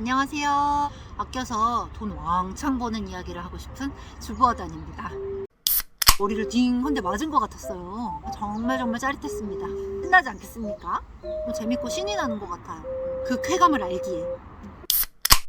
안녕하세요. 아껴서 돈 왕창 버는 이야기를 하고 싶은 주부어단입니다. 머리를 딩 한대 맞은 것 같았어요. 정말 정말 짜릿했습니다. 끝나지 않겠습니까? 뭐 재밌고 신이 나는 것 같아요. 그 쾌감을 알기에.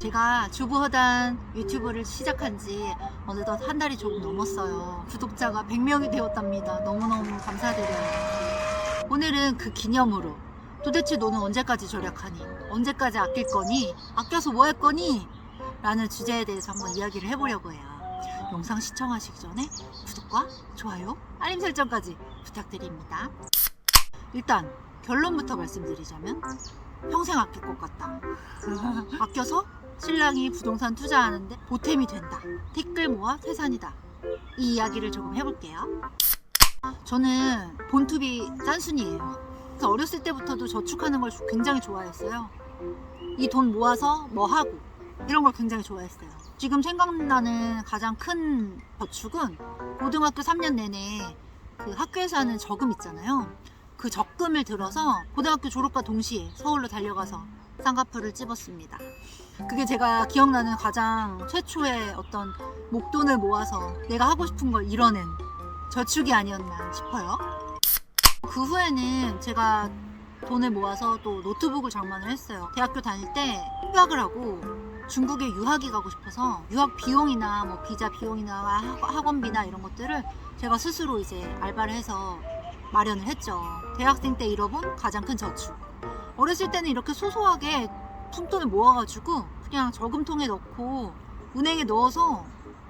제가 주부허단 유튜브를 시작한 지 어느덧 한 달이 조금 넘었어요. 구독자가 100명이 되었답니다. 너무너무 감사드려요. 오늘은 그 기념으로 도대체 너는 언제까지 절약하니? 언제까지 아낄 거니? 아껴서 뭐 할 거니? 라는 주제에 대해서 한번 이야기를 해보려고 해요. 영상 시청하시기 전에 구독과 좋아요, 알림 설정까지 부탁드립니다. 일단 결론부터 말씀드리자면 평생 아낄 것 같다. 아껴서 신랑이 부동산 투자하는데 보탬이 된다. 댓글 모아 태산이다. 이 이야기를 조금 해볼게요. 저는 본투비 짠순이에요. 그래서 어렸을 때부터도 저축하는 걸 굉장히 좋아했어요. 이 돈 모아서 뭐 하고 이런 걸 굉장히 좋아했어요. 지금 생각나는 가장 큰 저축은 고등학교 3년 내내 그 학교에서 하는 저금 있잖아요. 그 적금을 들어서 고등학교 졸업과 동시에 서울로 달려가서 쌍꺼풀을 찝었습니다. 그게 제가 기억나는 가장 최초의 어떤 목돈을 모아서 내가 하고 싶은 걸 이뤄낸 저축이 아니었나 싶어요. 그 후에는 제가 돈을 모아서 또 노트북을 장만을 했어요. 대학교 다닐 때 휴학을 하고 중국에 유학이 가고 싶어서 유학 비용이나 뭐 비자 비용이나 학- 학원비나 이런 것들을 제가 스스로 이제 알바를 해서 마련을 했죠. 대학생 때 잃어본 가장 큰 저축. 어렸을 때는 이렇게 소소하게 푼돈을 모아가지고 그냥 저금통에 넣고 은행에 넣어서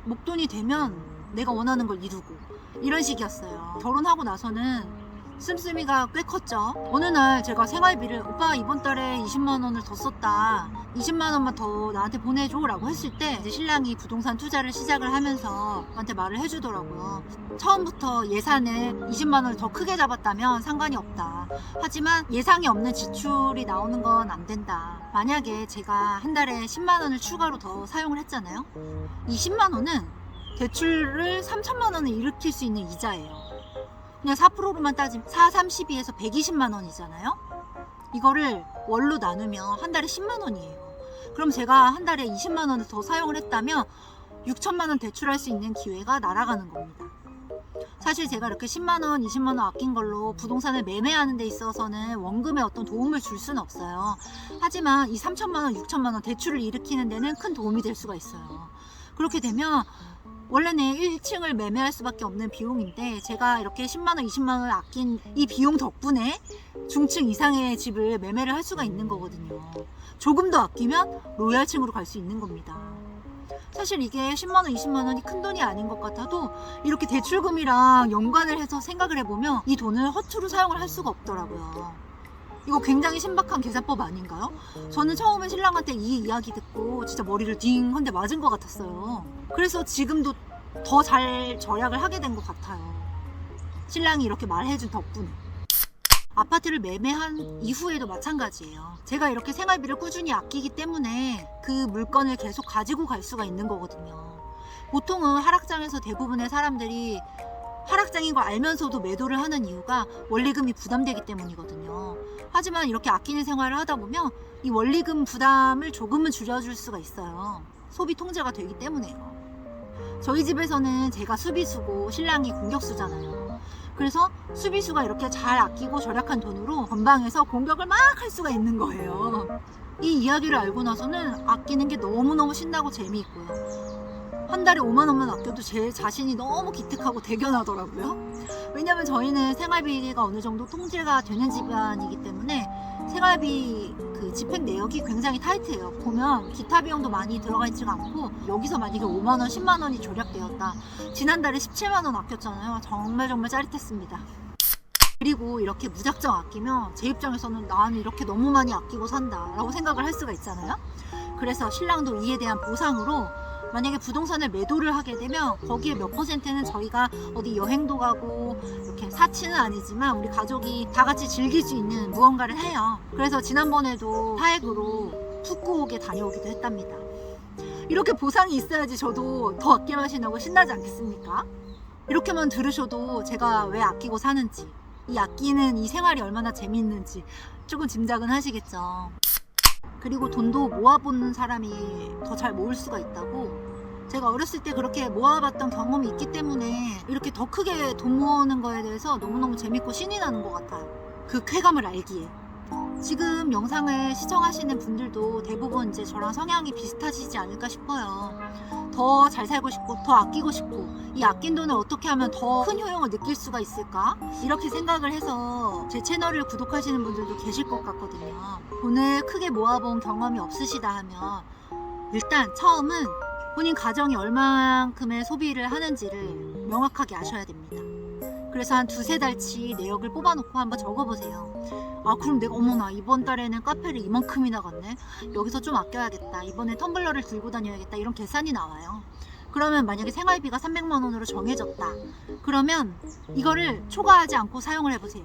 목돈이 되면 내가 원하는 걸 이루고 이런 식이었어요. 결혼하고 나서는 씀씀이가 꽤 컸죠. 어느 날 제가 생활비를 오빠 이번 달에 20만 원을 더 썼다. 20만 원만 더 나한테 보내줘라고 했을 때 신랑이 부동산 투자를 시작을 하면서 저한테 말을 해주더라고요. 처음부터 예산을 20만 원을 더 크게 잡았다면 상관이 없다. 하지만 예상이 없는 지출이 나오는 건 안 된다. 만약에 제가 한 달에 10만 원을 추가로 더 사용을 했잖아요. 이 10만 원은 대출을 3천만 원을 일으킬 수 있는 이자예요. 그냥 4%로만 따지면 4, 32에서 120만 원이잖아요. 이거를 월로 나누면 한 달에 10만 원이에요. 그럼 제가 한 달에 20만 원을 더 사용을 했다면 6천만 원 대출할 수 있는 기회가 날아가는 겁니다. 사실 제가 이렇게 10만 원, 20만 원 아낀 걸로 부동산을 매매하는 데 있어서는 원금에 어떤 도움을 줄 수는 없어요. 하지만 이 3천만 원, 6천만 원 대출을 일으키는 데는 큰 도움이 될 수가 있어요. 그렇게 되면 원래는 1층을 매매할 수밖에 없는 비용인데 제가 이렇게 10만 원, 20만 원을 아낀 이 비용 덕분에 중층 이상의 집을 매매를 할 수가 있는 거거든요. 조금 더 아끼면 로얄층으로 갈 수 있는 겁니다. 사실 이게 10만 원, 20만 원이 큰 돈이 아닌 것 같아도 이렇게 대출금이랑 연관을 해서 생각을 해보면 이 돈을 허투루 사용을 할 수가 없더라고요. 이거 굉장히 신박한 계산법 아닌가요? 저는 처음에 신랑한테 이 이야기 듣고 진짜 머리를 딩 한대 맞은 것 같았어요. 그래서 지금도 더 잘 절약을 하게 된 것 같아요. 신랑이 이렇게 말해준 덕분에. 아파트를 매매한 이후에도 마찬가지예요. 제가 이렇게 생활비를 꾸준히 아끼기 때문에 그 물건을 계속 가지고 갈 수가 있는 거거든요. 보통은 하락장에서 대부분의 사람들이 하락장인 걸 알면서도 매도를 하는 이유가 원리금이 부담되기 때문이거든요. 하지만 이렇게 아끼는 생활을 하다 보면 이 원리금 부담을 조금은 줄여줄 수가 있어요. 소비 통제가 되기 때문에요. 저희 집에서는 제가 수비수고 신랑이 공격수잖아요. 그래서 수비수가 이렇게 잘 아끼고 절약한 돈으로 건방에서 공격을 막 할 수가 있는 거예요. 이 이야기를 알고 나서는 아끼는 게 너무너무 신나고 재미있고요. 한 달에 5만 원만 아껴도 제 자신이 너무 기특하고 대견하더라고요. 왜냐면 저희는 생활비가 어느 정도 통제가 되는 집안이기 때문에 생활비 그 집행 내역이 굉장히 타이트해요. 보면 기타 비용도 많이 들어가 있지가 않고 여기서 만약에 5만 원, 10만 원이 절약되었다. 지난달에 17만 원 아꼈잖아요. 정말 정말 짜릿했습니다. 그리고 이렇게 무작정 아끼면 제 입장에서는 나는 이렇게 너무 많이 아끼고 산다라고 생각을 할 수가 있잖아요. 그래서 신랑도 이에 대한 보상으로 만약에 부동산을 매도를 하게 되면 거기에 몇 퍼센트는 저희가 어디 여행도 가고 이렇게 사치는 아니지만 우리 가족이 다 같이 즐길 수 있는 무언가를 해요. 그래서 지난번에도 사액으로 푸꾸옥에 다녀오기도 했답니다. 이렇게 보상이 있어야지 저도 더 아낄 맛이 나고 신나지 않겠습니까? 이렇게만 들으셔도 제가 왜 아끼고 사는지 이 아끼는 이 생활이 얼마나 재미있는지 조금 짐작은 하시겠죠. 그리고 돈도 모아보는 사람이 더 잘 모을 수가 있다고 제가 어렸을 때 그렇게 모아봤던 경험이 있기 때문에 이렇게 더 크게 돈 모으는 거에 대해서 너무너무 재밌고 신이 나는 것 같아요. 그 쾌감을 알기에. 지금 영상을 시청하시는 분들도 대부분 이제 저랑 성향이 비슷하시지 않을까 싶어요. 더 잘 살고 싶고, 더 아끼고 싶고, 이 아낀 돈을 어떻게 하면 더 큰 효용을 느낄 수가 있을까? 이렇게 생각을 해서 제 채널을 구독하시는 분들도 계실 것 같거든요. 돈을 크게 모아본 경험이 없으시다 하면, 일단 처음은 본인 가정이 얼만큼의 소비를 하는지를 명확하게 아셔야 됩니다. 그래서 한 두세 달치 내역을 뽑아놓고 한번 적어보세요. 아, 그럼 내가, 어머나, 이번 달에는 카페를 이만큼이나 갔네? 여기서 좀 아껴야겠다. 이번에 텀블러를 들고 다녀야겠다. 이런 계산이 나와요. 그러면 만약에 생활비가 300만 원으로 정해졌다. 그러면 이거를 초과하지 않고 사용을 해보세요.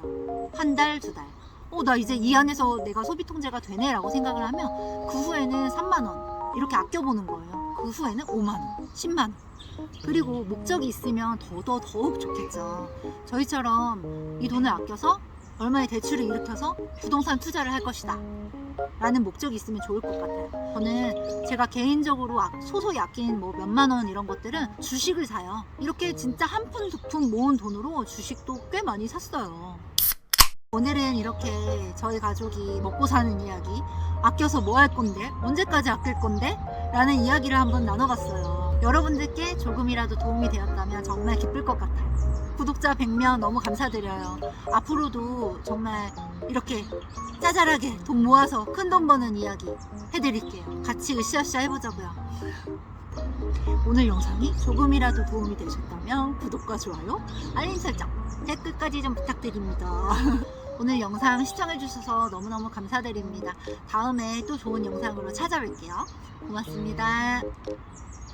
한 달, 두 달. 어, 나 이제 이 안에서 내가 소비 통제가 되네라고 생각을 하면 그 후에는 3만 원. 이렇게 아껴보는 거예요. 그 후에는 5만 원, 10만 원. 그리고 목적이 있으면 더더 더욱 좋겠죠. 저희처럼 이 돈을 아껴서 얼마의 대출을 일으켜서 부동산 투자를 할 것이다. 라는 목적이 있으면 좋을 것 같아요. 저는 제가 개인적으로 아- 소소히 아낀 뭐 몇만 원 이런 것들은 주식을 사요. 이렇게 진짜 한 푼 두 푼 모은 돈으로 주식도 꽤 많이 샀어요. 오늘은 이렇게 저희 가족이 먹고 사는 이야기, 아껴서 뭐 할 건데, 언제까지 아낄 건데, 라는 이야기를 한번 나눠봤어요. 여러분들께 조금이라도 도움이 되었다면 정말 기쁠 것 같아요. 구독자 100명 너무 감사드려요. 앞으로도 정말 이렇게 짜잘하게 돈 모아서 큰 돈 버는 이야기 해드릴게요. 같이 으쌰으쌰 해보자고요. 오늘 영상이 조금이라도 도움이 되셨다면 구독과 좋아요, 알림 설정, 댓글까지 좀 부탁드립니다. 오늘 영상 시청해주셔서 너무너무 감사드립니다. 다음에 또 좋은 영상으로 찾아뵐게요. 고맙습니다.